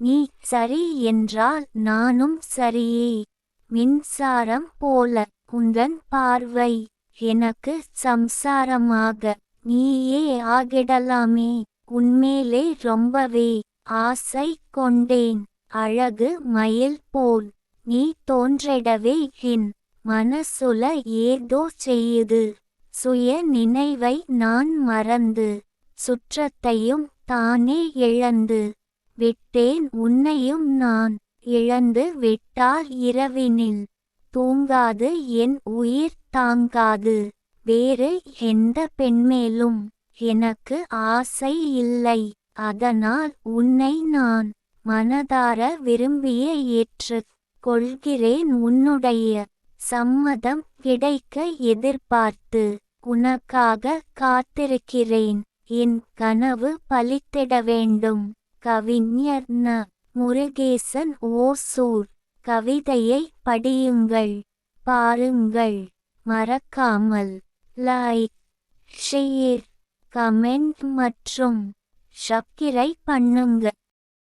நீ சரி என்றால் நானும் சரியே. மின்சாரம் போல உந்தன் பார்வை எனக்கு சம்சாரமாக. நீயே ஆகிடலாமே உன்மேலே ரொம்பவே ஆசை கொண்டேன். அழகு மயில் போல் நீ தோன்றிடவே என் மனசுல ஏதோ செய்யுது. சுய நினைவை நான் மறந்து சுற்றத்தையும் தானே இழந்து. விட்டேன் உன்னையும் நான். இழந்து விட்டால் இரவினில். தூங்காது என் உயிர் தாங்காது. வேறு எந்த பெண்மேலும் எனக்கு ஆசை இல்லை. அதனால் உன்னை நான் மனதார விரும்பிய ஏற்றுக் கொள்கிறேன். உன்னுடைய சம்மதம் கிடைக்க எதிர்பார்த்து உனக்காக காத்திருக்கிறேன். என் கனவு பலித்திட வேண்டும். கவிஞர் ந. முருகேசன் ஓசூர். கவிதையை படியுங்கள். பாருங்கள். மறக்காமல் லைக் ஷேர் கமெண்ட் மற்றும் சப்கிரை பண்ணுங்க.